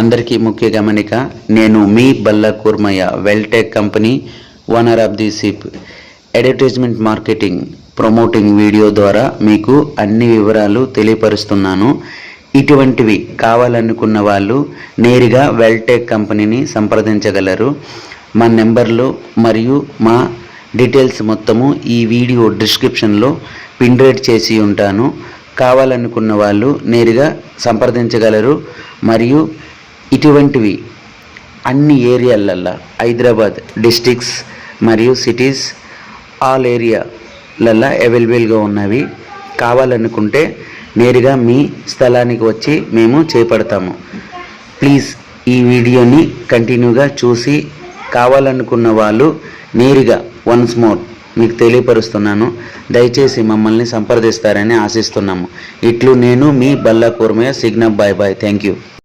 అందరికీ ముఖ్య గమనిక నేను మీ Balla Kurmaiah Weltech company owner of the SIP advertisement marketing promoting video ద్వారా మీకు అన్ని వివరాలు తెలియపరుస్తున్నాను. ఇటువంటివి కావాలనుకున్న వాళ్ళు నేరుగా వెల్టెక్ కంపెనీని సంప్రదించగలరు. మా నెంబర్లు మరియు మా డీటెయిల్స్ మొత్తము ఈ వీడియో డిస్క్రిప్షన్లో పిన్రేట్ చేసి ఉంటాను. కావాలనుకున్న వాళ్ళు నేరుగా సంప్రదించగలరు. మరియు ఇటువంటివి అన్ని ఏరియాలల్లో హైదరాబాద్ డిస్టిక్స్ మరియు సిటీస్ ఆల్ ఏరియాలల్లో అవైలబుల్గా ఉన్నవి. కావాలనుకుంటే నేరుగా మీ స్థలానికి వచ్చి మేము చేపడతాము. ప్లీజ్ ఈ వీడియోని కంటిన్యూగా చూసి కావాలనుకున్న వాళ్ళు నేరుగా వన్స్ మోర్ మీకు తెలియపరుస్తున్నాను. దయచేసి మమ్మల్ని సంప్రదిస్తారని ఆశిస్తున్నాము. ఇట్లు నేను మీ Balla Kurmayya signup bye bye. Thank you.